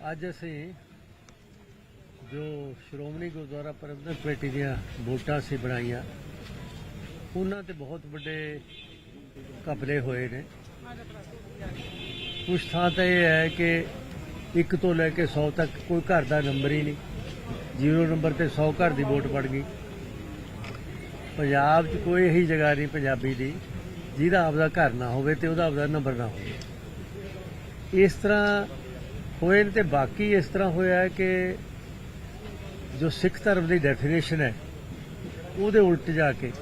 ਅੱਜ ਅਸੀਂ ਜੋ ਸ਼੍ਰੋਮਣੀ ਗੁਰਦੁਆਰਾ ਪ੍ਰਬੰਧਕ ਕਮੇਟੀ ਦੀਆਂ ਵੋਟਾਂ ਸੀ ਬਣਾਈਆਂ, ਉਹਨਾਂ ਤੇ ਬਹੁਤ ਵੱਡੇ ਘਪਲੇ ਹੋਏ ਨੇ। ਕੁਛ ਥਾਂ ਤਾਂ ਇਹ ਹੈ ਕਿ 1 ਤੋਂ ਲੈ ਕੇ 100 ਤੱਕ ਕੋਈ ਘਰ ਦਾ ਨੰਬਰ ਹੀ ਨਹੀਂ। ਜ਼ੀਰੋ ਨੰਬਰ ਤੇ 100 ਘਰ ਦੀ ਵੋਟ ਪੜ ਗਈ। ਪੰਜਾਬ 'ਚ ਕੋਈ ਇਹੀ ਜਗ੍ਹਾ ਨਹੀਂ ਪੰਜਾਬੀ ਦੀ, ਜਿਹਦਾ ਆਪਦਾ ਘਰ ਨਾ ਹੋਵੇ ਤੇ ਉਹਦਾ ਆਪਦਾ ਨੰਬਰ ਨਾ ਹੋਵੇ। ਇਸ ਤਰ੍ਹਾਂ ਹੋਏ ਨੇ ਤੇ ਬਾਕੀ ਇਸ ਤਰ੍ਹਾਂ ਹੋਇਆ ਹੈ ਕਿ ਜੋ ਸਿੱਖ ਧਰਮ ਦੀ ਡੈਫੀਨੇਸ਼ਨ ਹੈ, ਉਹਦੇ ਉਲਟ ਜਾ ਕੇ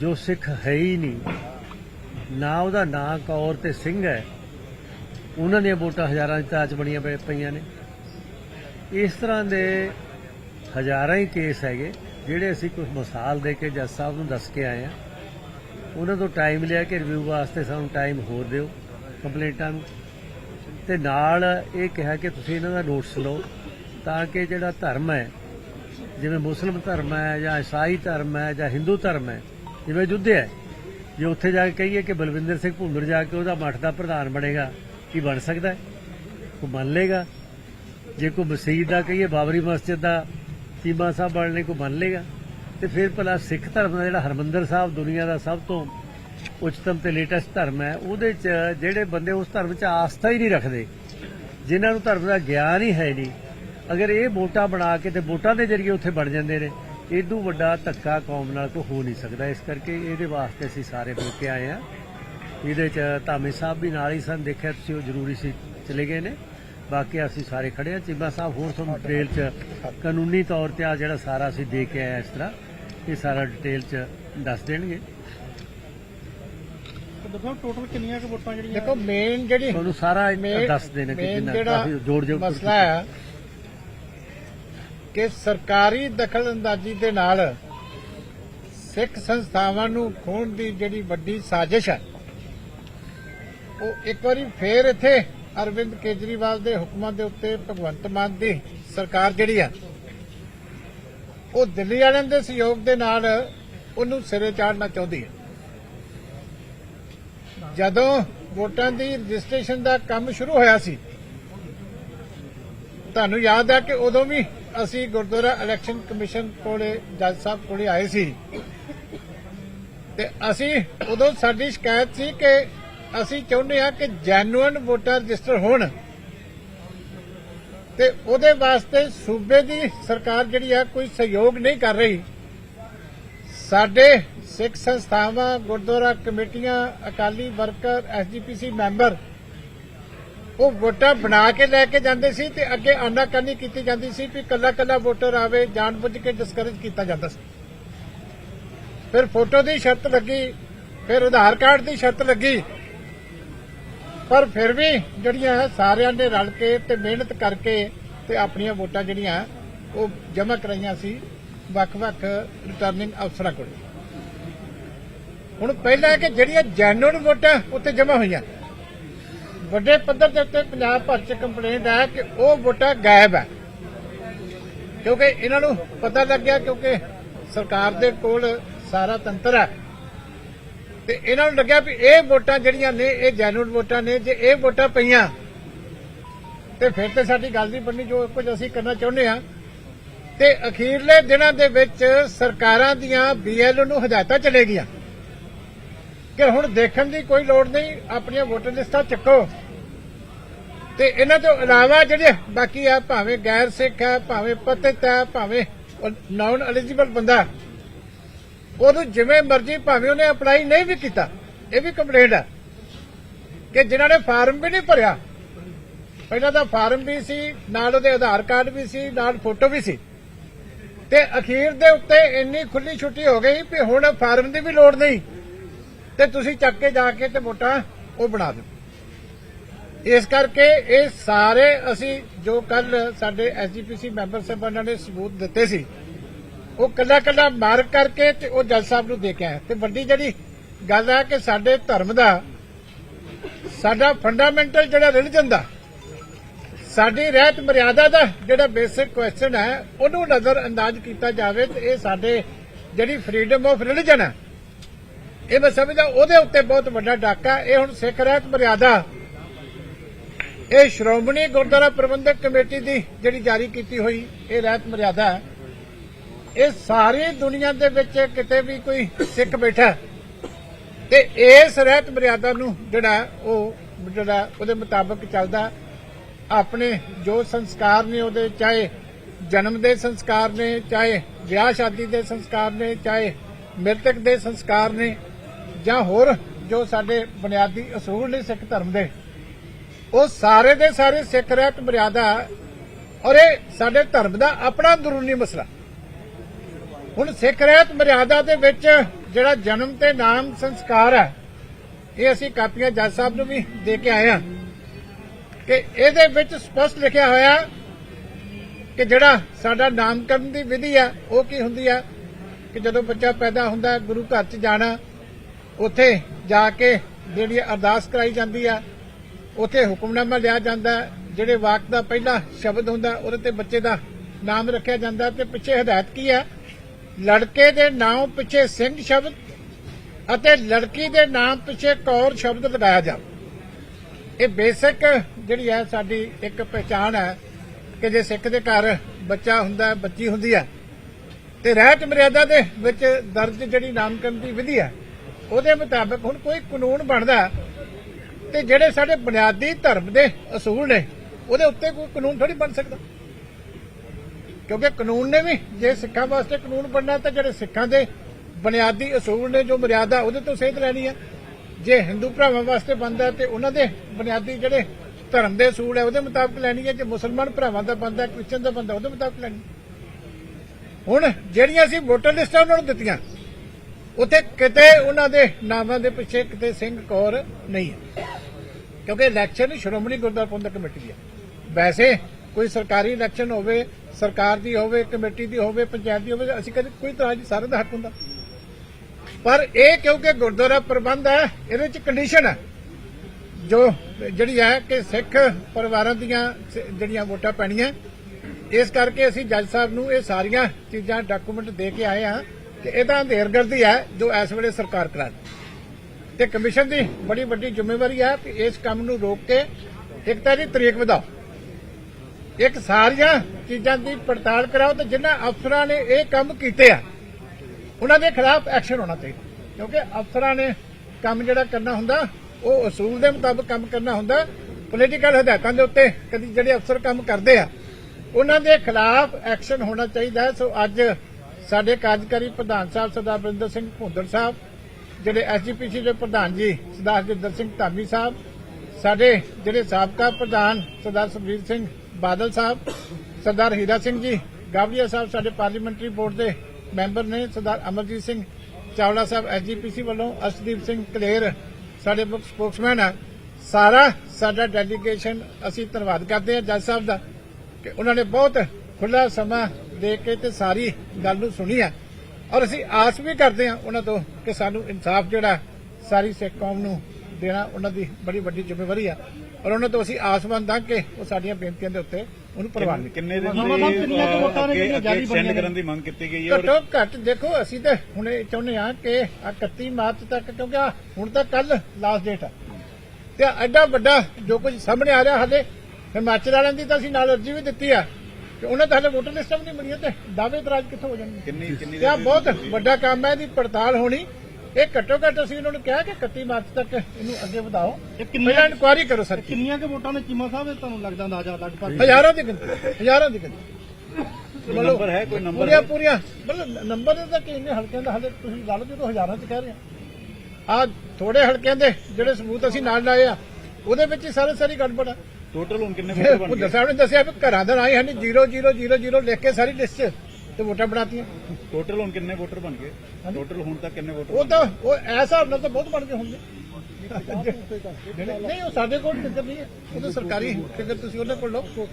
ਜੋ ਸਿੱਖ ਹੈ ਹੀ ਨਹੀਂ, ਨਾ ਉਹਦਾ ਨਾਂ ਕੌਰ ਤੇ ਸਿੰਘ ਹੈ, ਉਹਨਾਂ ਦੀਆਂ ਵੋਟਾਂ ਹਜ਼ਾਰਾਂ ਦੀ ਤਾਚ ਬਣੀਆਂ ਪਈ- ਪਈਆਂ ਨੇ। ਇਸ ਤਰ੍ਹਾਂ ਦੇ ਹਜ਼ਾਰਾਂ ਹੀ ਕੇਸ ਹੈਗੇ, ਜਿਹੜੇ ਅਸੀਂ ਕੁਝ ਮਿਸਾਲ ਦੇ ਕੇ ਜੱਜ ਸਾਹਿਬ ਨੂੰ ਦੱਸ ਕੇ ਆਏ ਆ ਉਹਨਾਂ ਤੋਂ ਟਾਈਮ ਲਿਆ ਕਿ ਰਿਵਿਊ ਵਾਸਤੇ ਸਾਨੂੰ ਟਾਈਮ ਹੋਰ ਦਿਓ, ਕੰਪਲੇਂਟਾਂ ਨੂੰ। ਤੇ ਨਾਲ ਇਹ ਕਿਹਾ ਕਿ ਤੁਸੀਂ ਇਹਨਾਂ ਦਾ ਨੋਟਿਸ ਲਓ ਤਾਂ ਕਿ ਜਿਹੜਾ ਧਰਮ ਹੈ, ਜਿਵੇਂ ਮੁਸਲਮ ਧਰਮ ਹੈ ਜਾਂ ਈਸਾਈ ਧਰਮ ਹੈ ਜਾਂ ਹਿੰਦੂ ਧਰਮ ਹੈ, ਜਿਵੇਂ ਯੁੱਧ ਹੈ, ਜੇ ਉੱਥੇ ਜਾ ਕੇ ਕਹੀਏ ਕਿ ਬਲਵਿੰਦਰ ਸਿੰਘ ਭੁੰਦਰ ਜਾ ਕੇ ਉਹਦਾ ਮੱਠ ਦਾ ਪ੍ਰਧਾਨ ਬਣੇਗਾ, ਕੀ ਬਣ ਸਕਦਾ ਹੈ? ਕੋਈ ਮੰਨ ਲੇਗਾ ਜੇ ਕੋਈ ਮਸਜਿਦ ਦਾ ਕਹੀਏ, ਬਾਬਰੀ ਮਸਜਿਦ ਦਾ ਚੀਮਾ ਸਾਹਿਬ ਬਣਨੇ ਕੋ ਮੰਨ ਲੇਗਾ ਤੇ ਫਿਰ ਭਲਾ ਸਿੱਖ ਧਰਮ ਦਾ ਜਿਹੜਾ ਹਰਮੰਦਰ ਸਾਹਿਬ ਦੁਨੀਆ ਦਾ ਸਭ ਤੋਂ ਉੱਚਤਮ ਤੇ ਲੇਟੈਸਟ ਧਰਮ ਹੈ, ਉਹਦੇ ਚ ਜਿਹੜੇ ਬੰਦੇ ਉਸ ਧਰਮ ਚ ਆਸਥਾ ਹੀ ਨਹੀਂ ਰੱਖਦੇ, ਜਿਨ੍ਹਾਂ ਨੂੰ ਧਰਮ ਦਾ ਗਿਆਨ ਹੀ ਹੈ ਨਹੀਂ, ਅਗਰ ਇਹ ਵੋਟਾਂ ਬਣਾ ਕੇ ਤੇ ਵੋਟਾਂ ਦੇ ਜ਼ਰੀਏ ਉੱਥੇ ਬਣ ਜਾਂਦੇ ਨੇ ਇਦੋਂ ਵੱਡਾ ਧੱਕਾ ਕੌਮ ਨਾਲ ਕੋ ਹੋ ਨਹੀਂ ਸਕਦਾ। ਇਸ ਕਰਕੇ ਇਹਦੇ ਵਾਸਤੇ ਅਸੀਂ ਸਾਰੇ ਮਿਲ ਕੇ ਆਏ ਆ ਇਹਦੇ ਚ ਧਾਮੀ ਸਾਹਿਬ ਵੀ ਨਾਲ ਹੀ ਸਨ, ਦੇਖਿਆ ਤੁਸੀਂ ਉਹ ਜ਼ਰੂਰੀ ਸੀ, ਚਲੇ ਗਏ ਨੇ। ਬਾਕੀ ਅਸੀਂ ਸਾਰੇ ਖੜੇ ਆ ਚੀਮਾ ਸਾਹਿਬ, ਹੋਰ ਤੁਹਾਨੂੰ ਡਿਟੇਲ ਚ ਕਾਨੂੰਨੀ ਤੌਰ ਤੇ ਆ ਜਿਹੜਾ ਸਾਰਾ ਅਸੀਂ ਦੇ ਕੇ ਆਏ ਆ ਇਸ ਤਰ੍ਹਾਂ, ਇਹ ਸਾਰਾ ਡਿਟੇਲ ਚ ਦੱਸ ਦੇਣਗੇ। ਦੱਸੋ ਟੋਟਲ ਕਿੰਨੀਆਂ ਕੁ ਵੋਟਾਂ ਜਿਹੜੀਆਂ ਦੇਖੋ ਮੇਨ ਜਿਹੜੀ ਤੁਹਾਨੂੰ ਸਾਰਾ main- ਦੱਸ ਦੇਣਗੇ ਕਿ main ਜਿੰਨਾ ਜਿਹੜਾ ਕਾਫੀ ਜੋੜ ਜੋੜ ਮਸਲਾ ਹੈ ਕਿ ਸਰਕਾਰੀ ਦਖਲਅੰਦਾਜ਼ੀ ਦੇ ਨਾਲ ਸਿੱਖ ਸੰਸਥਾਵਾਂ ਨੂੰ ਖੋਣ ਦੀ ਜਿਹੜੀ ਵੱਡੀ ਸਾਜ਼ਿਸ਼ ਹੈ ਉਹ ਇੱਕ ਵਾਰੀ ਫੇਰ ਇੱਥੇ ਅਰਵਿੰਦ ਕੇਜਰੀਵਾਲ ਦੇ ਹੁਕਮਾਂ ਦੇ ਉੱਤੇ ਭਗਵੰਤ ਮਾਨ ਦੀ ਸਰਕਾਰ ਜਿਹੜੀ ਆ ਉਹ ਦਿੱਲੀ ਵਾਲਿਆਂ ਦੇ ਸਹਿਯੋਗ ਦੇ ਨਾਲ ਉਹਨੂੰ ਸਿਰੇ ਚਾੜਨਾ ਚਾਹੁੰਦੀ ਹੈ। ਜਦੋਂ ਵੋਟਾਂ ਦੀ ਰਜਿਸਟ੍ਰੇਸ਼ਨ ਦਾ ਕੰਮ ਸ਼ੁਰੂ ਹੋਇਆ ਸੀ, ਤੁਹਾਨੂੰ ਯਾਦ ਹੈ ਕਿ ਉਦੋਂ ਵੀ ਅਸੀਂ ਗੁਰਦੁਆਰਾ ਇਲੈਕਸ਼ਨ ਕਮਿਸ਼ਨ ਕੋਲੇ, ਜੱਜ ਸਾਹਿਬ ਕੋਲੇ ਆਏ ਸੀ। ਤੇ ਅਸੀਂ ਉਦੋਂ ਸਾਡੀ ਸ਼ਿਕਾਇਤ ਸੀ ਕਿ ਅਸੀਂ ਚਾਹੁੰਦੇ ਹਾਂ ਕਿ ਜੈਨੂਇਨ ਵੋਟਰ ਰਜਿਸਟਰ ਹੋਣ। ਤੇ ਉਹਦੇ ਵਾਸਤੇ ਸੂਬੇ ਦੀ ਸਰਕਾਰ ਜਿਹੜੀ ਆ ਕੋਈ ਸਹਿਯੋਗ ਨਹੀਂ ਕਰ ਰਹੀ। ਸਾਡੇ ਸਿੱਖ ਸੰਸਥਾਵਾਂ, ਗੁਰਦੁਆਰਾ ਕਮੇਟੀਆਂ, ਅਕਾਲੀ ਵਰਕਰ ਐਸਜੀਪੀਸੀ ਮੈਂਬਰ, ਉਹ ਵੋਟਾਂ ਬਣਾ ਕੇ ਲੈ ਕੇ ਜਾਂਦੇ ਸੀ ਤੇ ਅੱਗੇ ਆਨਾਕਾਨੀ ਕੀਤੀ ਜਾਂਦੀ ਸੀ ਕਿ ਕੱਲਾ ਕੱਲਾ ਵੋਟਰ ਆਵੇ, ਜਾਣਬੁੱਝ ਕੇ ਡਿਸਕਰੇਜ ਕੀਤਾ ਜਾਂਦਾ ਸੀ। ਫਿਰ ਫੋਟੋ ਦੀ ਸ਼ਰਤ ਲੱਗੀ, ਫਿਰ ਆਧਾਰ ਕਾਰਡ ਦੀ ਸ਼ਰਤ ਲੱਗੀ, ਪਰ ਫਿਰ ਵੀ ਜਿਹੜੀਆਂ ਹੈ ਸਾਰਿਆਂ ਨੇ ਰਲ ਕੇ ਤੇ ਮਿਹਨਤ ਕਰਕੇ ਤੇ ਆਪਣੀਆਂ ਵੋਟਾਂ ਜਿਹੜੀਆਂ ਉਹ ਜਮ੍ਹਾਂ ਕਰਾਈਆਂ ਸੀ ਵੱਖ-ਵੱਖ ਰਿਟਰਨਿੰਗ ਅਫਸਰਾਂ ਕੋਲ। ਹੁਣ ਪਹਿਲਾਂ ਕਿ ਜਿਹੜੀਆਂ ਜੈਨੂਨ ਵੋਟਾਂ ਉੱਤੇ ਜਮ੍ਹਾਂ ਹੋਈਆਂ। ਵੱਡੇ ਪੱਧਰ ਦੇ ਉੱਤੇ ਪੰਜਾਬ ਭਰ ਚ ਕੰਪਲੇਂਟ ਹੈ ਕਿ ਉਹ ਵੋਟਾਂ ਗਾਇਬ ਹੈ ਕਿਉਂਕਿ ਇਹਨਾਂ ਨੂੰ ਪਤਾ ਲੱਗਿਆ ਕਿਉਂਕਿ ਸਰਕਾਰ ਦੇ ਕੋਲ ਸਾਰਾ ਤੰਤਰ ਹੈ ਤੇ ਇਹਨਾਂ ਨੂੰ ਲੱਗਿਆ ਵੀ ਇਹ ਵੋਟਾਂ ਜਿਹੜੀਆਂ ਨੇ, ਇਹ ਜੈਨੂਨ ਵੋਟਾਂ ਨੇ, ਜੇ ਇਹ ਵੋਟਾਂ ਪਈਆਂ, ਤੇ ਫਿਰ ਤੇ ਸਾਡੀ ਗੱਲ ਨਹੀਂ ਬਣਨੀ, ਜੋ ਕੁਝ ਅਸੀਂ ਕਰਨਾ ਚਾਹੁੰਦੇ ਆ ਤੇ ਅਖੀਰਲੇ ਦਿਨਾਂ ਦੇ ਵਿੱਚ ਸਰਕਾਰਾਂ ਦੀਆਂ ਬੀਐਲਓ ਨੂੰ ਹਦਾਇਤਾਂ ਚਲੇ ਗਈਆਂ। ਕਿ ਹੁਣ ਦੇਖਣ ਦੀ ਕੋਈ ਲੋੜ ਨਹੀਂ, ਆਪਣੀਆਂ ਵੋਟਰ ਲਿਸਟਾਂ ਚੱਕੋ। ਤੇ ਇਹਨਾਂ ਤੋਂ ਇਲਾਵਾ ਜਿਹੜੇ ਬਾਕੀ ਆ, ਭਾਵੇਂ ਗੈਰ ਸਿੱਖ ਹੈ ਭਾਵੇਂ ਪਤਿਤ ਹੈ ਭਾਵੇਂ ਨਾਨ ਐਲੀਜੀਬਲ ਬੰਦਾ, ਉਹਨੂੰ ਜਿਵੇਂ ਮਰਜ਼ੀ ਭਾਵੇਂ ਉਹਨੇ ਅਪਲਾਈ ਨਹੀਂ ਵੀ ਕੀਤਾ, ਇਹ ਵੀ ਕੰਪਲੇਂਟ ਹੈ ਕਿ ਜਿਨ੍ਹਾਂ ਨੇ ਫਾਰਮ ਵੀ ਨਹੀਂ ਭਰਿਆ। ਪਹਿਲਾਂ ਤਾਂ ਫਾਰਮ ਵੀ ਸੀ, ਨਾਲ ਉਹਦੇ ਆਧਾਰ ਕਾਰਡ ਵੀ ਸੀ, ਨਾਲ ਫੋਟੋ ਵੀ ਸੀ। ਤੇ ਅਖੀਰ ਦੇ ਉੱਤੇ ਇੰਨੀ ਖੁੱਲੀ ਛੁੱਟੀ ਹੋ ਗਈ ਵੀ ਹੁਣ ਫਾਰਮ ਦੀ ਵੀ ਲੋੜ ਨਹੀਂ। ਤੇ ਤੁਸੀਂ ਚੱਕ ਕੇ ਜਾ ਕੇ ਤੇ ਵੋਟਾਂ ਉਹ ਬਣਾ ਦਿਓ। ਇਸ ਕਰਕੇ ਇਹ ਸਾਰੇ ਅਸੀਂ ਜੋ ਕੱਲ ਸਾਡੇ ਐਸਜੀਪੀਸੀ ਮੈਂਬਰ ਸਾਹਿਬਾਨਾਂ ਨੇ ਸਬੂਤ ਦਿੱਤੇ ਸੀ, ਉਹ ਕੱਲਾ ਕੱਲਾ ਮਾਰਕ ਕਰਕੇ ਤੇ ਉਹ ਜੱਜ ਸਾਹਿਬ ਨੂੰ ਦੇ ਕੇ ਆਇਆ ਤੇ ਵੱਡੀ ਜਿਹੜੀ ਗੱਲ ਹੈ ਕਿ ਸਾਡੇ ਧਰਮ ਦਾ ਸਾਡਾ ਫੰਡਾਮੈਂਟਲ ਜਿਹੜਾ ਰਿਲੀਜਨ ਦਾ ਸਾਡੀ ਰਹਿਤ ਮਰਿਆਦਾ ਦਾ ਜਿਹੜਾ ਬੇਸਿਕ ਕੁਐਸਚਨ ਹੈ, ਉਹਨੂੰ ਨਜ਼ਰ ਅੰਦਾਜ਼ ਕੀਤਾ ਜਾਵੇ ਤੇ ਇਹ ਸਾਡੇ ਜਿਹੜੀ ਫਰੀडम ਆਫ ਰਿਲੀਜਨ ਹੈ, ਇਹ ਮੈਂ ਸਮਝਦਾ ਉਹਦੇ ਉੱਤੇ ਬਹੁਤ ਵੱਡਾ ਡਾਕਾ ਇਹ ਹੁਣ ਸਿੱਖ ਰਹਿਤ ਮਰਿਆਦਾ, ਇਹ ਸ਼੍ਰੋਮਣੀ ਗੁਰਦੁਆਰਾ ਪ੍ਰਬੰਧਕ ਕਮੇਟੀ ਦੀ ਜਿਹੜੀ ਜਾਰੀ ਕੀਤੀ ਹੋਈ ਇਹ ਰਹਿਤ ਮਰਿਆਦਾ ਹੈ। ਇਹ ਸਾਰੀ ਦੁਨੀਆ ਦੇ ਵਿੱਚ ਕਿਤੇ ਵੀ ਕੋਈ ਸਿੱਖ ਬੈਠਾ ਤੇ ਇਸ ਰਹਿਤ ਮਰਿਆਦਾ ਨੂੰ ਜਿਹੜਾ ਉਹ ਜਿਹੜਾ ਉਹਦੇ ਮੁਤਾਬਕ ਚੱਲਦਾ ਆਪਣੇ ਜੋ ਸੰਸਕਾਰ ਨੇ ਉਹਦੇ, ਚਾਹੇ ਜਨਮ ਦੇ ਸੰਸਕਾਰ ਨੇ, ਚਾਹੇ ਵਿਆਹ ਸ਼ਾਦੀ ਦੇ ਸੰਸਕਾਰ ਨੇ, ਚਾਹੇ ਮ੍ਰਿਤਕ ਦੇ ਸੰਸਕਾਰ ਨੇ, ਜਾਂ ਹੋਰ ਜੋ ਸਾਡੇ ਬੁਨਿਆਦੀ ਅਸੂਲ ਨੇ ਸਿੱਖ ਧਰਮ ਦੇ, ਉਹ ਸਾਰੇ ਦੇ ਸਾਰੇ ਸਿੱਖ ਰਹਿਤ ਮਰਿਆਦਾ ਔਰ ਇਹ ਸਾਡੇ ਧਰਮ ਦਾ ਆਪਣਾ ਅੰਦਰੂਨੀ ਮਸਲਾ। ਹੁਣ ਸਿੱਖ ਰਹਿਤ ਮਰਿਆਦਾ ਦੇ ਵਿੱਚ ਜਿਹੜਾ ਜਨਮ ਤੇ ਨਾਮ ਸੰਸਕਾਰ ਹੈ, ਇਹ ਅਸੀਂ ਕਾਪੀਆਂ ਜੱਜ ਸਾਹਿਬ ਨੂੰ ਵੀ ਦੇ ਕੇ ਆਏ ਹਾਂ। ਕਿ ਇਹਦੇ ਵਿੱਚ ਸਪਸ਼ਟ ਲਿਖਿਆ ਹੋਇਆ ਕਿ ਜਿਹੜਾ ਸਾਡਾ ਨਾਮਕਰਨ ਦੀ ਵਿਧੀ ਆ, ਉਹ ਕੀ ਹੁੰਦੀ ਆ? ਕਿ ਜਦੋਂ ਬੱਚਾ ਪੈਦਾ ਹੁੰਦਾ, ਗੁਰੂ ਘਰ 'ਚ ਜਾਣਾ, ਉੱਥੇ ਜਾ ਕੇ ਜਿਹੜੀ ਅਰਦਾਸ ਕਰਾਈ ਜਾਂਦੀ ਆ, ਉੱਥੇ ਹੁਕਮਨਾਮਾ ਲਿਆ ਜਾਂਦਾ, ਜਿਹੜੇ ਵਾਕ ਦਾ ਪਹਿਲਾ ਸ਼ਬਦ ਹੁੰਦਾ, ਉਹਦੇ ਤੇ ਬੱਚੇ ਦਾ ਨਾਮ ਰੱਖਿਆ ਜਾਂਦਾ ਤੇ ਪਿੱਛੇ ਹਦਾਇਤ ਕੀ ਆ? ਲੜਕੇ ਦੇ ਨਾਮ ਪਿੱਛੇ ਸਿੰਘ ਸ਼ਬਦ ਅਤੇ ਲੜਕੀ ਦੇ ਨਾਮ ਪਿੱਛੇ ਕੌਰ ਸ਼ਬਦ ਲਗਾਇਆ ਜਾਵੇ। ਇਹ ਬੇਸਿਕ ਜਿਹੜੀ ਹੈ ਸਾਡੀ ਇੱਕ ਪਹਿਚਾਣ ਹੈ ਕਿ ਜੇ ਸਿੱਖ ਦੇ ਘਰ ਬੱਚਾ ਹੁੰਦਾ ਬੱਚੀ ਹੁੰਦੀ ਹੈ, ਤੇ ਰਹਿਤ ਮਰਿਆਦਾ ਦੇ ਵਿੱਚ ਦਰਜ ਜਿਹੜੀ ਨਾਮਕਰਨ ਦੀ ਵਿਧੀ ਹੈ, ਉਹਦੇ ਮੁਤਾਬਕ ਹੁਣ ਕੋਈ ਕਾਨੂੰਨ ਬਣਦਾ ਤੇ ਜਿਹੜੇ ਸਾਡੇ ਬੁਨਿਆਦੀ ਧਰਮ ਦੇ ਅਸੂਲ ਨੇ, ਉਹਦੇ ਉੱਤੇ ਕੋਈ ਕਾਨੂੰਨ ਥੋੜੀ ਬਣ ਸਕਦਾ। ਕਿਉਂਕਿ ਕਾਨੂੰਨ ਨੇ ਵੀ ਜੇ ਸਿੱਖਾਂ ਵਾਸਤੇ ਕਾਨੂੰਨ ਬਣਨਾ ਤਾਂ ਜਿਹੜੇ ਸਿੱਖਾਂ ਦੇ ਬੁਨਿਆਦੀ ਅਸੂਲ ਨੇ, ਜੋ ਮਰਿਆਦਾ ਉਹਦੇ ਤੋਂ ਸੇਧ ਲੈਣੀ ਹੈ। ਜੇ ਹਿੰਦੂ ਭਰਾਵਾਂ ਵਾਸਤੇ ਬਣਦਾ ਤੇ ਉਹਨਾਂ ਦੇ ਬੁਨਿਆਦੀ ਜਿਹੜੇ ਧਰਮ ਦੇ ਸੂਲ ਹੈ, ਉਹਦੇ ਮੁਤਾਬਕ ਲੈਣੀ ਹੈ ਜੇ ਮੁਸਲਮਾਨ ਭਰਾਵਾਂ ਦਾ ਬੰਦਾ ਕ੍ਰਿਸਚਨ ਦਾ ਬੰਦਾ, ਉਹਦੇ ਮੁਤਾਬਕ ਲੈਣੀ। ਹੁਣ ਜਿਹੜੀਆਂ ਅਸੀਂ ਵੋਟਰ ਲਿਸਟਾਂ ਉਹਨਾਂ ਨੂੰ ਦਿੱਤੀਆਂ, ਉੱਥੇ ਕਿਤੇ ਉਹਨਾਂ ਦੇ ਨਾਮਾਂ ਦੇ ਪਿੱਛੇ ਕਿਤੇ ਸਿੰਘ ਕੌਰ ਨਹੀਂ ਹੈ। ਕਿਉਂਕਿ ਇਲੈਕਸ਼ਨ ਸ਼੍ਰੋਮਣੀ ਗੁਰਦੁਆਰਾ ਪ੍ਰਬੰਧਕ ਕਮੇਟੀ ਦੀ ਹੈ। ਵੈਸੇ ਕੋਈ ਸਰਕਾਰੀ ਇਲੈਕਸ਼ਨ ਹੋਵੇ, ਸਰਕਾਰ ਦੀ ਹੋਵੇ, ਕਮੇਟੀ ਦੀ ਹੋਵੇ, ਪੰਚਾਇਤ ਦੀ ਹੋਵੇ, ਅਸੀਂ ਕਦੇ ਕੋਈ ਤਰ੍ਹਾਂ ਦੀ ਸਾਰੇ ਦਾ ਹੱਕ ਹੁੰਦਾ। ਪਰ ਇਹ ਕਿਉਂਕਿ ਗੁਰਦੁਆਰਾ ਪ੍ਰਬੰਧ ਹੈ, ਇਹਦੇ ਵਿੱਚ ਕੰਡੀਸ਼ਨ ਹੈ। ਜੋ ਜਿਹੜੀ ਹੈ ਕਿ ਸਿੱਖ ਪਰਿਵਾਰਾਂ ਦੀਆਂ ਜਿਹੜੀਆਂ ਵੋਟਾਂ ਪੈਣੀਆਂ, ਇਸ ਕਰਕੇ ਅਸੀਂ ਜੱਜ ਸਾਹਿਬ ਨੂੰ ਇਹ ਸਾਰੀਆਂ ਚੀਜ਼ਾਂ ਡਾਕੂਮੈਂਟ ਦੇ ਕੇ ਆਏ ਹਾਂ ਕਿ ਇਹ ਤਾਂ ਅੰਧੇਰਗਰਦੀ ਹੈ ਜੋ ਇਸ ਵੇਲੇ ਸਰਕਾਰ ਕਰਾ ਤੇ ਕਮਿਸ਼ਨ ਦੀ ਬੜੀ ਵੱਡੀ ਜ਼ਿੰਮੇਵਾਰੀ ਹੈ ਕਿ ਇਸ ਕੰਮ ਨੂੰ ਰੋਕ ਕੇ ਇੱਕ ਤਾਂ ਇਹਦੀ ਤਰੀਕ ਵਧਾਓ। ਇੱਕ ਸਾਰੀਆਂ ਚੀਜ਼ਾਂ ਦੀ ਪੜਤਾਲ ਕਰਾਓ ਤੇ ਜਿਨ੍ਹਾਂ ਅਫਸਰਾਂ ਨੇ ਇਹ ਕੰਮ ਕੀਤੇ ਆ, ਉਹਨਾਂ ਦੇ ਖਿਲਾਫ ਐਕਸ਼ਨ ਹੋਣਾ ਚਾਹੀਦਾ। ਕਿਉਂਕਿ ਅਫਸਰਾਂ ਨੇ ਕੰਮ ਜਿਹੜਾ ਕਰਨਾ ਹੁੰਦਾ ਉਹ ਅਸੂਲ ਦੇ ਮੁਤਾਬਕ ਕੰਮ ਕਰਨਾ ਹੁੰਦਾ ਪੋਲੀਟੀਕਲ ਹਦਾਇਤਾਂ ਦੇ ਉੱਤੇ ਕਦੀ ਜਿਹੜੇ ਅਫਸਰ ਕੰਮ ਕਰਦੇ ਆ, ਉਹਨਾਂ ਦੇ ਖਿਲਾਫ ਐਕਸ਼ਨ ਹੋਣਾ ਚਾਹੀਦਾ ਸੋ ਅੱਜ ਸਾਡੇ ਕਾਰਜਕਾਰੀ ਪ੍ਰਧਾਨ ਸਾਹਿਬ ਸਰਦਾਰ ਬਰਿੰਦਰ ਸਿੰਘ ਭੁੰਦੜ ਸਾਹਿਬ, ਜਿਹੜੇ ਐਸਜੀਪੀਸੀ ਦੇ ਪ੍ਰਧਾਨ ਜੀ, ਸਰਦਾਰ ਜਿੰਦਰ ਸਿੰਘ ਧਾਮੀ ਸਾਹਿਬ, ਸਾਡੇ ਜਿਹੜੇ ਸਾਬਕਾ ਪ੍ਰਧਾਨ ਸਰਦਾਰ ਸੁਖਬੀਰ ਸਿੰਘ ਬਾਦਲ ਸਾਹਿਬ, ਸਰਦਾਰ ਹੀਰਾ ਸਿੰਘ ਜੀ, ਗਾਵਲੀਆ ਸਾਹਿਬ ਸਾਡੇ ਪਾਰਲੀਮੈਂਟਰੀ ਬੋਰਡ ਦੇ ਮੈਂਬਰ ਨੇ, ਸਰਦਾਰ ਅਮਰਜੀਤ ਸਿੰਘ ਚਾਵਲਾ ਸਾਹਿਬ ਐਸਜੀਪੀਸੀ ਵੱਲੋਂ ਅਸ਼ਦੀਪ ਸਿੰਘ ਕਲੇਰ ਸਾਡੇ ਸਪੋਕਸਮੈਨ ਆ। ਸਾਰਾ ਸਾਡਾ ਡੈਲੀਗੇਸ਼ਨ ਅਸੀਂ ਧੰਨਵਾਦ ਕਰਦੇ ਹਾਂ ਜੱਜ ਸਾਹਿਬ ਦਾ ਕਿ ਉਹਨਾਂ ਨੇ ਬਹੁਤ ਖੁੱਲਾ ਸਮਾਂ ਦੇ ਕੇ ਤੇ ਸਾਰੀ ਗੱਲ ਨੂੰ ਸੁਣੀ ਆ। ਔਰ ਅਸੀਂ ਆਸ ਵੀ ਕਰਦੇ ਹਾਂ ਉਹਨਾਂ ਤੋਂ ਕਿ ਸਾਨੂੰ ਇਨਸਾਫ ਜਿਹੜਾ ਸਾਰੀ ਸਿੱਖ ਕੌਮ ਨੂੰ ਦੇਣਾ ਉਹਨਾਂ ਦੀ ਬੜੀ ਵੱਡੀ ਜ਼ਿੰਮੇਵਾਰੀ ਆ। ਔਰ ਉਹਨਾਂ ਤੋਂ ਅਸੀਂ ਆਸਮੰਦ ਹਾਂ ਕਿ ਉਹ ਸਾਡੀਆਂ ਬੇਨਤੀਆਂ ਦੇ ਉੱਤੇ ਉਹਨੂੰ ਪ੍ਰਵਾਨ ਨਹੀਂ ਕਿੰਨੇ ਦਿਨ ਮਾਮਾ ਸਾਹਿਬ, ਕਿੰਨੀਆਂ ਕੁ ਵੋਟਾਂ ਨੇ ਜਿਹੜੀਆਂ ਜਾਰੀ ਬਣੀਆਂ ਨੇ? ਕਰਨ ਦੀ ਮੰਗ ਕੀਤੀ ਗਈ ਹੈ ਔਰ ਘੱਟੋ ਘੱਟ ਦੇਖੋ ਅਸੀਂ ਤਾਂ ਹੁਣ ਇਹ ਚਾਹੁੰਦੇ ਹਾਂ ਕਿ ਆਹ 31 ਮਾਰਚ ਤੱਕ ਕਿਉਂਕਿ ਹੁਣ ਤਾਂ ਕੱਲ ਲਾਸਟ ਡੇਟ ਆ। ਤੇ ਐਡਾ ਵੱਡਾ ਜੋ ਕੁਝ ਸਾਹਮਣੇ ਆ ਰਿਹਾ ਹਾਲੇ ਹਿਮਾਚਲ ਵਾਲਿਆਂ ਦੀ ਤਾਂ ਅਸੀਂ ਨਾਲ ਅਰਜ਼ੀ ਵੀ ਦਿੱਤੀ ਆ। ਕਿ ਉਹਨਾਂ ਦਾ ਹਾਲੇ ਵੋਟਰ ਲਿਸਟਾਂ ਵੀ ਨਹੀਂ ਬਣੀਆਂ ਤੇ ਦਾਅਵੇ ਦਰਾਜ ਕਿੱਥੋਂ ਹੋ ਜਾਣਗੇ? ਕਿੰਨੀ ਕਿੰਨੀ ਆਹ ਬਹੁਤ ਵੱਡਾ ਕੰਮ ਹੈ ਇਹਦੀ ਪੜਤਾਲ ਹੋਣੀ। ਇਹ ਘੱਟੋ ਘੱਟ ਅਸੀਂ ਉਹਨਾਂ ਨੂੰ ਕਿਹਾ ਕਿ 31 ਮਾਰਚ ਤੱਕ ਇਹਨੂੰ ਅੱਗੇ ਵਧਾਓ। ਪਹਿਲਾਂ ਇਨਕੁਆਇਰੀ ਕਰੋ ਸਰ ਕਿੰਨੀਆਂ ਕੁ ਵੋਟਾਂ ਨੇ? ਚੀਮਾ ਸਾਹਿਬ ਤੁਹਾਨੂੰ ਲੱਗਦਾ ਅੰਦਾਜ਼ਾ ਲਗਭਗ? ਹਜ਼ਾਰਾਂ ਦੀ ਗਿਣਤੀ ਹਜ਼ਾਰਾਂ ਦੀ ਗਿਣਤੀ। ਨੰਬਰ ਹੈ ਕੋਈ ਨੰਬਰ ਪੂਰੀਆਂ ਪੂਰੀਆਂ ਮਤਲਬ ਨੰਬਰ ਦਾ ਕਿ ਇੰਨੇ ਹਲਕਿਆਂ ਦਾ ਹਲੇ ਤੁਸੀਂ ਗੱਲ ਜਦੋਂ ਹਜ਼ਾਰਾਂ ਚ ਕਹਿ ਰਹੇ ਆ। ਆ ਥੋੜੇ ਹਲਕਿਆਂ ਦੇ ਜਿਹੜੇ ਸਬੂਤ ਅਸੀਂ ਨਾਲ ਲਾਏ ਆ ਉਹਦੇ ਵਿੱਚ ਹੀ ਸਾਰੇ ਸਾਰੀ ਗੜਬੜ ਆ। ਟੋਟਲ ਹੁਣ ਕਿੰਨੇ ਬਣ ਗਏ ਦੱਸਿਆ ਉਹਨੇ ਦੱਸਿਆ ਵੀ ਘਰਾਂ ਦਾ ਆਏ ਹਨ 0000 ਲਿਖ ਕੇ ਸਾਰੀ ਲਿਸਟ 'ਚ। ਤੇ ਵੋਟਾਂ ਬਣਾਤੀਆਂ। ਟੋਟਲ ਹੁਣ ਕਿੰਨੇ ਵੋਟਰ ਬਣ ਗਏ? ਟੋਟਲ ਹੁਣ ਤੱਕ ਕਿੰਨੇ ਵੋਟਰ ਉਹ ਤਾਂ ਉਹ ਐਸਾ ਨਾਲ ਤਾਂ ਬਹੁਤ ਬਣ ਗਏ ਹੋਣਗੇ ਨਹੀਂ ਉਹ ਸਾਡੇ ਕੋਲ ਫਿਕਰ ਨਹੀਂ ਹੈ। ਉਹ ਤਾਂ ਸਰਕਾਰੀ ਫਿਕਰ ਤੁਸੀਂ ਉਹਨਾਂ ਕੋਲ ਲਓ।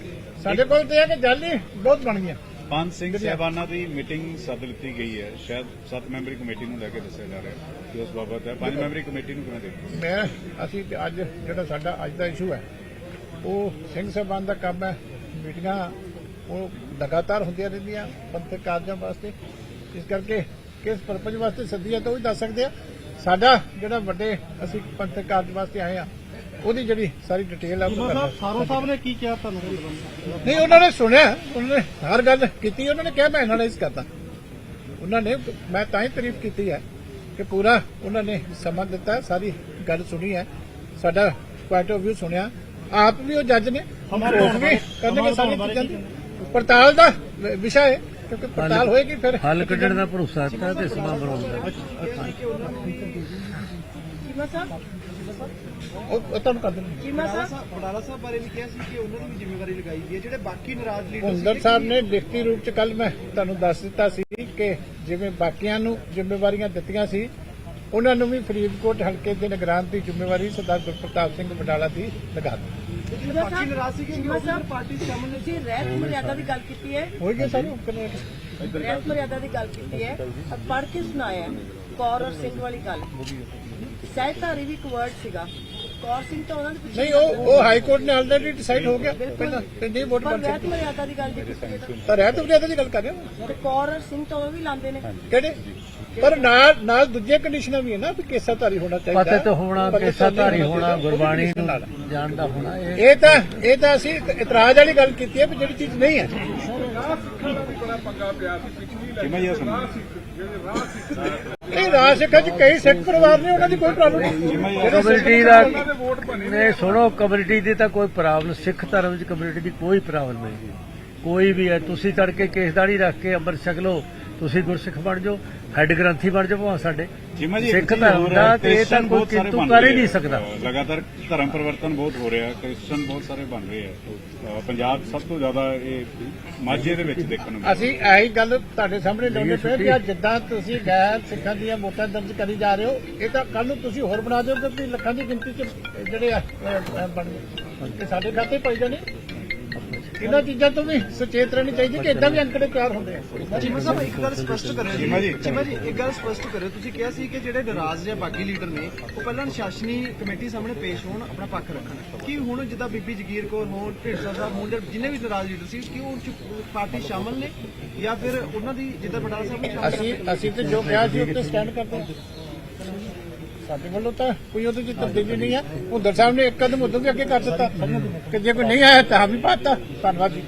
ਸਾਡੇ ਕੋਲ ਤੇ ਹੈ ਕਿ ਜਾਲੀ ਬਹੁਤ ਬਣ ਗਈਆਂ। ਪੰਜ ਸਿੰਘ ਸਹਿਬਾਨਾਂ ਦੀ ਮੀਟਿੰਗ ਸੱਦ ਲਿੱਤੀ ਗਈ ਹੈ। ਸ਼ਾਇਦ ਸੱਤ ਮੈਂਬਰੀ ਕਮੇਟੀ ਨੂੰ ਲੈ ਕੇ ਦੱਸਿਆ ਜਾ ਰਿਹਾ ਹੈ ਕਿ ਉਸ ਬਾਬਤ ਹੈ। ਪੰਜ ਮੈਂਬਰੀ ਕਮੇਟੀ ਨੂੰ ਕਿਵੇਂ ਦੇਖਦੇ ਮੈਂ ਅਸੀਂ ਅੱਜ ਜਿਹੜਾ ਸਾਡਾ ਅੱਜ ਦਾ ਇਸ਼ੂ ਹੈ ਉਹ ਸਿੰਘ ਸਾਹਿਬਾਨ ਦਾ ਕੰਮ ਹੈ। ਮੀਟਿੰਗਾਂ ਉਹ ਲਗਾਤਾਰ ਹੁੰਦੀਆਂ ਰਹਿੰਦੀਆਂ ਪੰਥਕ ਕਾਰਜਾਂ ਵਾਸਤੇ। ਇਸ ਕਰਕੇ ਕਿਸ ਪਰਪਸ ਵਾਸਤੇ ਸੱਦੀਆਂ ਤਾਂ ਉਹ ਵੀ ਦੱਸ ਸਕਦੇ ਆ। ਸਾਡਾ ਜਿਹੜਾ ਵੱਡੇ ਅਸੀਂ ਪੰਥਕ ਕਾਰਜ ਵਾਸਤੇ ਆਏ ਆ ਉਹਦੀ ਜਿਹੜੀ ਸਾਰੀ ਡਿਟੇਲ ਆ ਉਹ। ਸਾਰੋ ਸਾਹਿਬ ਨੇ ਕੀ ਕਿਹਾ ਤੁਹਾਨੂੰ? ਨਹੀਂ ਉਹਨਾਂ ਨੇ ਸੁਣਿਆ ਉਹਨਾਂ ਨੇ ਹਰ ਗੱਲ ਕੀਤੀ ਉਹਨਾਂ ਨੇ ਕਿਹਾ ਮੈਂ ਐਨਾਲਾਈਜ਼ ਕਰਦਾ। ਉਹਨਾਂ ਨੇ ਮੈਂ ਤਾਂ ਹੀ ਤਾਰੀਫ ਕੀਤੀ ਹੈ ਕਿ ਪੂਰਾ ਉਹਨਾਂ ਨੇ ਸਮਾਂ ਦਿੱਤਾ ਸਾਰੀ ਗੱਲ ਸੁਣੀ ਹੈ। ਸਾਡਾ ਪੁਆਇੰਟ ਆਫ View ਸੁਣਿਆ। ਆਪ ਵੀ ਉਹ ਜੱਜ ਨੇ। ਉਹ ਵੀ ਕਰਨਗੇ ਸਾਰੀ ਚੀਜ਼ਾਂ ਪੜਤਾਲ ਦਾ ਵਿਸ਼ਾ ਹੈ ਕਿਉਂਕਿ ਪੜਤਾਲ ਹੋਏਗੀ ਫਿਰ। ਹੱਲ ਕੱਢਣ ਦਾ ਭਰੋਸਾ ਦਿੱਤਾ ਤੇ ਸਮਾਂ ਬਣਾਉਣ ਦਾ। ਚੀਮਾ ਸਾਹਿਬ ਉਹ ਉਹ ਤੁਹਾਨੂੰ ਕਰ ਦੇਣਗੇ ਚੀਮਾ ਸਾਹਿਬ ਬਡਾਲਾ ਸਾਹਿਬ ਬਾਰੇ ਵੀ ਕਿਹਾ ਸੀ ਕਿ ਉਹਨਾਂ ਨੂੰ ਵੀ ਜ਼ਿੰਮੇਵਾਰੀ ਲਗਾਈ ਗਈ ਹੈ। ਜਿਹੜੇ ਬਾਕੀ ਨਾਰਾਜ਼ ਲੀਡਰ ਹੁੰਦਰ ਸਾਹਿਬ ਨੇ ਲਿਖਤੀ ਰੂਪ ਚ ਕੱਲ ਮੈਂ ਤੁਹਾਨੂੰ ਦੱਸ ਦਿੱਤਾ ਸੀ ਕਿ ਜਿਵੇਂ ਬਾਕੀਆਂ ਨੂੰ ਜ਼ਿੰਮੇਵਾਰੀਆਂ ਦਿੱਤੀਆਂ ਸੀ ਉਹਨਾਂ ਨੂੰ ਵੀ ਫਰੀਦਕੋਟ ਹਲਕੇ ਦੇ ਨਿਗਰਾਨ ਦੀ ਜ਼ਿੰਮੇਵਾਰੀ ਸਰਦਾਰ ਗੁਰਪ੍ਰਤਾਪ ਸਿੰਘ ਬਡਾਲਾ ਦੀ ਲਗਾ ਦਿੱਤੀ। ਚੀਮਾ ਬਾਕੀ ਨਾਰਾਜ਼ ਸੀ ਕਿ ਚੀਮਾ ਸਾਹਿਬ ਪਾਰਟੀ ਸ਼ਾਮਲ ਨੇ ਤੁਸੀਂ ਰਹਿਤ ਮਰਿਆਦਾ ਦੀ ਗੱਲ ਕੀਤੀ ਹੈ। ਹੋ ਗਿਆ ਸਾਨੂੰ ਕਿੰਨੇ ਰਹਿਤ ਮਰਿਆਦਾ ਦੀ ਗੱਲ ਕੀਤੀ ਹੈ। ਅਬ ਪੜ੍ਹ ਕੇ ਸੁਣਾਇਆ ਹੈ। ਕੌਰ ਔਰ ਸਿੰਘ ਵਾਲੀ ਗੱਲ। ਸਹਿਤਾਰੀ ਵੀ ਇੱਕ ਵਰਡ ਸੀਗਾ। ਕੌਰ ਸਿੰਘ ਤਾਂ ਉਹਨਾਂ ਦੇ ਪਿੱਛੇ ਨਹੀਂ ਉਹ ਉਹ ਹਾਈ ਕੋਰਟ ਨੇ ਆਲਰੇਡੀ ਡਿਸਾਈਡ ਹੋ ਗਿਆ। ਪਹਿਲਾਂ ਤੇ ਨਹੀਂ ਵੋਟ ਪਰ ਬਣ ਰਹਿਤ ਮਰਿਆਦਾ ਦੀ ਗੱਲ ਕੀਤੀ ਹੈ ਤਾਂ- ਰਹਿਤ ਮਰਿਆਦਾ ਦੀ ਗੱਲ ਕਰ ਰਹੇ ਹੋ? ਕੌਰ ਔਰ ਸਿੰਘ ਤਾਂ ਉਹ ਵੀ ਲਾਉਂਦੇ ਨੇ। ਕਿਹੜੇ? ਪਰ ਨਾਲ ਨਾਲ ਦੂਜੀਆਂ ਕੰਡੀਸ਼ਨਾਂ ਵੀ ਹੈ ਨਾ ਵੀ ਕੇਸਾਧਾਰੀ ਹੋਣਾ ਚਾਹੀਦਾ। ਪਤਿਤ ਹੋਣਾ ਪਤਿਤ ਕੇਸਾਧਾਰੀ ਹੋਣਾ ਹੋਣਾ ਗੁਰਬਾਣੀ। ਨੂੰ ਜਾਣਦਾ ਹੋਣਾ। ਇਹ ਤਾਂ ਇਹ ਤਾਂ ਅਸੀਂ ਇਤਰਾਜ਼ ਵਾਲੀ ਗੱਲ ਕੀਤੀ ਹੈ ਵੀ ਜਿਹੜੀ ਚੀਜ਼ ਨਹੀਂ ਹੈ। ਇਹ ਰਾਜ ਸਿੱਖਾਂ ਚ ਕਈ ਸਿੱਖ ਪਰਿਵਾਰ ਨੇ ਉਹਨਾਂ ਦੀ ਕੋਈ ਪ੍ਰੋਬਲਮ ਨਹੀਂ। ਕਮਿਊਨਿਟੀ ਦਾ ਨੇ ਸੁਣੋ ਕਮਿਊਨਿਟੀ ਦੀ ਤਾਂ ਕੋਈ ਪ੍ਰੋਬਲਮ ਸਿੱਖ ਧਰਮ ਚ ਕਮਿਊਨਿਟੀ ਦੀ ਕੋਈ ਪ੍ਰੋਬਲਮ ਨਹੀਂ। ਕੋਈ ਵੀ ਹੈ ਤੁਸੀਂ ਤੜਕੇ ਕੇਸਦਾਰੀ ਰੱਖ ਕੇ ਅੰਮ੍ਰਿਤ ਛਕ ਲਓ ਤੁਸੀਂ ਗੁਰਸਿੱਖ ਬਣ ਜਾਓ ਹੈੱਡ ਗ੍ਰੰਥੀ ਬਣ ਜਾਓ ਭਾਵੇਂ ਸਾਡੇ। ਜਿਵੇਂ ਜੀ ਸਿੱਖ ਧਰਮ ਦਾ ਤੇ ਇਹ ਤਾਂ ਕੋਈ ਕਿੰਤੂ ਕਰ ਹੀ ਨਹੀਂ ਸਕਦਾ। ਲਗਾਤਾਰ ਧਰਮ ਪਰਿਵਰਤਨ ਬਹੁਤ ਹੋ ਰਿਹਾ ਕ੍ਰਿਸਚਨ ਬਹੁਤ ਸਾਰੇ ਬਣ ਰਹੇ ਆ। ਪੰਜਾਬ ਸਭ ਤੋਂ ਜ਼ਿਆਦਾ ਇਹ ਮਾਝੇ ਦੇ ਵਿੱਚ ਦੇਖਣ ਨੂੰ ਮਿਲਦਾ। ਅਸੀਂ ਇਹੀ ਗੱਲ ਤੁਹਾਡੇ ਸਾਹਮਣੇ ਲਾਉਂਦੇ ਪਏ ਕਿ ਜਿੱਦਾਂ ਤੁਸੀਂ ਗੈਰ ਸਿੱਖਾਂ ਦੀਆਂ ਵੋਟਾਂ ਦਰਜ ਕਰੀ ਜਾ ਰਹੇ ਹੋ ਇਹ ਤਾਂ ਕੱਲ ਨੂੰ ਤੁਸੀਂ ਹੋਰ ਬਣਾ ਦਿਓਗੇ ਕਿ ਲੱਖਾਂ ਦੀ ਗਿਣਤੀ ਚ ਜਿਹੜੇ ਆ ਬਣ ਗਏ। ਸਾਡੇ ਖਾਤੇ ਪਈ ਜਾਣੇ ਇਹਨਾਂ ਚੀਜ਼ਾਂ ਤੋਂ ਵੀ ਸੁਚੇਤ ਰਹਿਣੀ ਚਾਹੀਦੀ ਕਿ ਇਦਾਂ ਵੀ ਅੰਕੜੇ ਤਿਆਰ ਹੁੰਦੇ ਆ। ਚੀਮਾ ਸਾਹਿਬ ਇੱਕ ਗੱਲ ਸਪਸ਼ਟ ਕਰਿਓ ਚੀਮਾ ਜੀ। ਚੀਮਾ ਜੀ ਇੱਕ ਗੱਲ ਸਪਸ਼ਟ ਕਰਿਓ। ਤੁਸੀਂ ਕਿਹਾ ਸੀ ਕਿ ਜਿਹੜੇ ਨਾਰਾਜ਼ ਜਾਂ ਬਾਗੀ ਲੀਡਰ ਨੇ ਉਹ ਪਹਿਲਾਂ ਅਨੁਸ਼ਾਸਨੀ ਕਮੇਟੀ ਸਾਹਮਣੇ ਪੇਸ਼ ਹੋਣ ਆਪਣਾ ਪੱਖ ਰੱਖਣ। ਕੀ ਹੁਣ ਜਿੱਦਾਂ ਬੀਬੀ ਜਗੀਰ ਕੌਰ ਹੋਣ ਢੀਂਡਸਾ ਸਾਹਿਬ ਹੋਣ ਜਾਂ ਜਿੰਨੇ ਵੀ ਨਾਰਾਜ਼ ਲੀਡਰ ਸੀ ਕਿ ਉਹ ਪਾਰਟੀ ਸ਼ਾਮਲ ਨੇ? ਜਾਂ ਫਿਰ ਉਹਨਾਂ ਦੀ ਜਿੱਦਾਂ ਬਡਾਲਾ ਸਾਹਿਬ ਨੇ ਅਸੀਂ ਅਸੀਂ ਤੇ ਜੋ ਕਿਹਾ ਸੀ ਉੱਤੇ ਸਟੈਂਡ ਕਰਦੇ ਹਾਂ ਸਾਡੇ ਵੱਲੋਂ ਤਾਂ ਕੋਈ ਉਹਦੇ ਚ ਤਬਦੀਲੀ ਨਹੀਂ ਹੈ। ਹੁੰਦਰ ਸਾਹਿਬ ਨੇ ਇੱਕ ਕਦਮ ਉਦੋਂ ਵੀ ਅੱਗੇ ਕਰ ਦਿੱਤਾ। ਕਿ ਜੇ ਕੋਈ ਨਹੀਂ ਆਇਆ ਤਾਂ ਵੀ ਪਾਤਾ। ਧੰਨਵਾਦ ਜੀ।